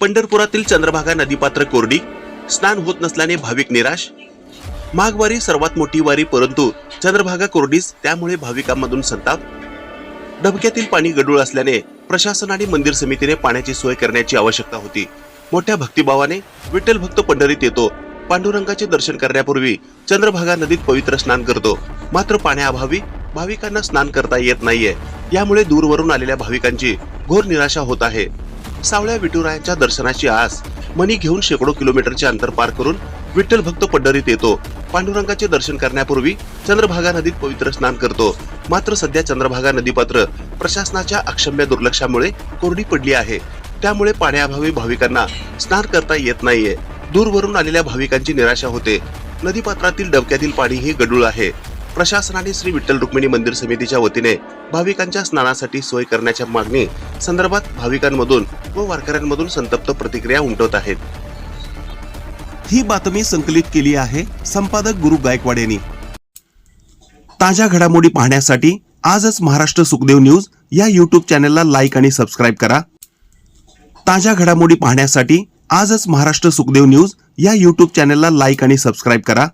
पंढरपुरातील चंद्रभागा नदीपात्र कोरडी स्नान होत नसल्याने भाविक निराश. माघवारी सर्वात मोठी वारी परंतु चंद्रभागा कोरडीस त्यामुळे भाविकांमधून संताप. डबक्यातील पाणी गडूळ असल्याने प्रशासन आणि मंदिर समितीने पाण्याची सोय करण्याची आवश्यकता होती. मोठ्या भक्तिभावाने विठ्ठल भक्त पंढरीत येतो. पांडुरंगाचे दर्शन करण्यापूर्वी चंद्रभागा नदीत पवित्र स्नान करतो. मात्र पाण्याअभावी भाविकांना स्नान करता येत नाहीये. यामुळे दूरवरून आलेल्या भाविकांची घोर निराशा होत आहे. सावळ्या विठुरायांच्या दर्शनाची आस. मनी घेऊन शेकडो किलोमीटरचे अंतर पार करून विठ्ठल भक्त पंढरीत येतो. पांडुरंगाचे दर्शन करण्यापूर्वी चंद्रभागा नदीत पवित्र स्नान करतो. मात्र सध्या चंद्रभागा नदीपात्र प्रशासनाच्या अक्षम्य दुर्लक्षामुळे कोरडी पडली आहे. त्यामुळे पाण्याअभावी भाविकांना स्नान करता येत नाहीये. दूरवरून आलेल्या भाविकांची निराशा होते. नदीपात्रातील डबक्यातील पाणी ही गडूळ आहे. प्रशासनाने श्री विठ्ठल रुक्मिणी मंदिर समितीच्या वतीने भाविकांच्या स्नानासाठी सोय करण्याच्या मागणी संदर्भात भाविकांमधून व वारकऱ्यांमधून संतप्त प्रतिक्रिया उमटवत आहेत. ही बातमी संकलित केली आहे संपादक गुरु गायकवाड यांनी. ताज्या घडामोडी पाहण्यासाठी आजच महाराष्ट्र सुखदेव न्यूज या यूट्यूब चॅनलला लाईक आणि सबस्क्राईब करा. ताज्या घडामोडी पाहण्यासाठी आजच महाराष्ट्र सुखदेव न्यूज या युट्यूब चॅनलला लाईक आणि सबस्क्राईब करा.